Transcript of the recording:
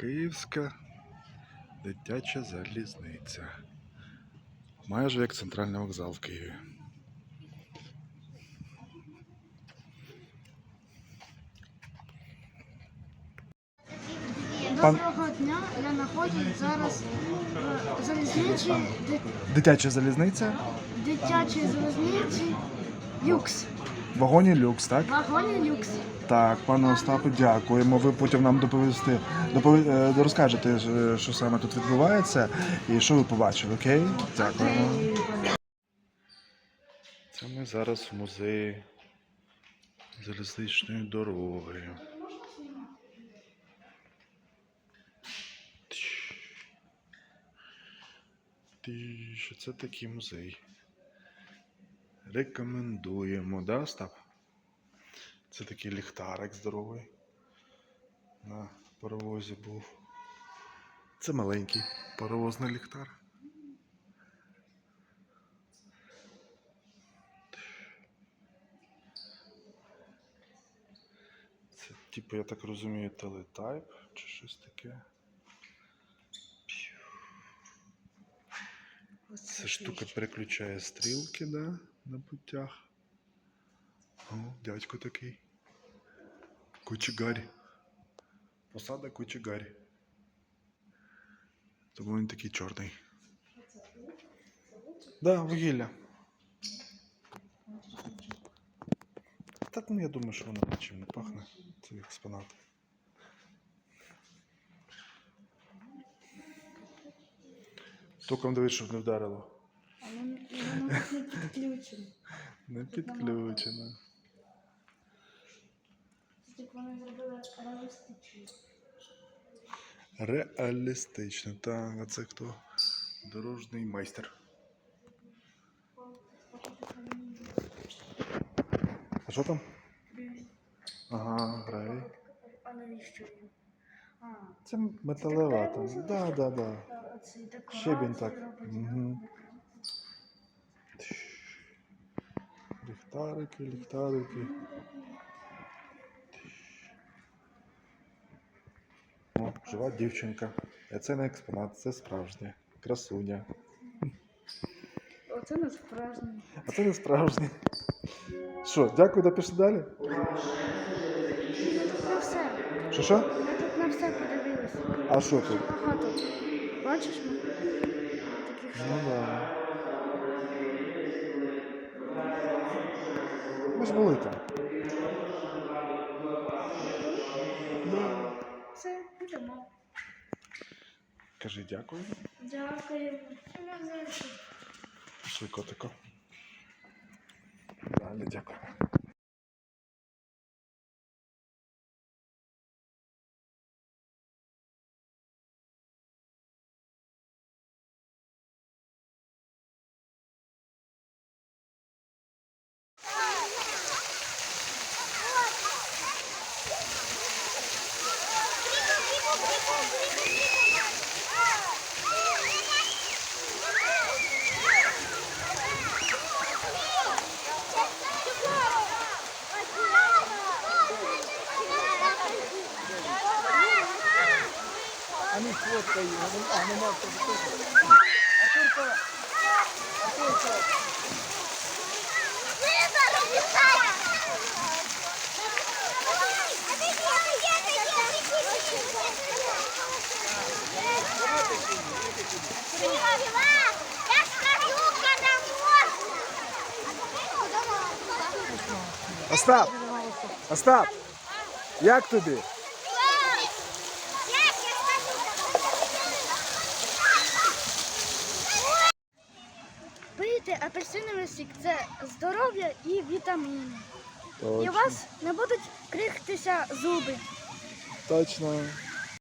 Київська дитяча залізниця. Майже як центральний вокзал в Києві. Доброго дня. Я знаходжусь зараз в залізниці, Дитяча залізниця дитячій залізниці Люкс. Вагоні люкс, так? Вагоні Люкс. Так, пане Остапе, дякуємо. Ви потім нам доповісти, допові... е, розкажете, е, що саме тут відбувається і що ви побачили, окей? Дякуємо. Це ми зараз в музеї залізничної дороги. Ти, що це такий музей? Рекомендуємо, да, Остап? Це такий ліхтарик здоровий. На паровозі був. Це маленький паровозний ліхтар. Це, типу, я так розумію, телетайп чи щось таке. Ця штука переключає стрілки, да, на путях. О, дядько такий. Кучегарь. Посада кучегарь. Тому він такий чорний. Да, вугілля. Так, ну я думаю, що воно нічим не пахне. Це експонат. Током дивись, щоб не вдарило. Воно не підключено. Не підключено. Так вони зробили реалістично. Реалістично. Так, а це хто? Дорожній майстер. А що там? Ага, грай. А навіщо? Це металева там. Да, да, да. оці декорації Щебінь так. Угу. Ліхтарики, ліхтарики. О, жива дівчинка. А це не експонат, це справжня. Красуня. Оце не справжнє. А це не справжнє. Що, дякую, да пішли далі? Ми тут на все. Що що? Ми тут на все подивилися. А що тут? Багато. Бачиш ми? Таких Ну да. Ж велика. все, йдемо. Кажи дякую. Дякую. Пішли котико. Далі дякую. Фоткай його, а нема фотки. Артурка! Артурка! Я скажу, когда. Остап! Остап! Як тобі? Як я скажу? Апельсиновий сік це здоров'я і вітаміни. І у вас не будуть крихтися зуби. Точно.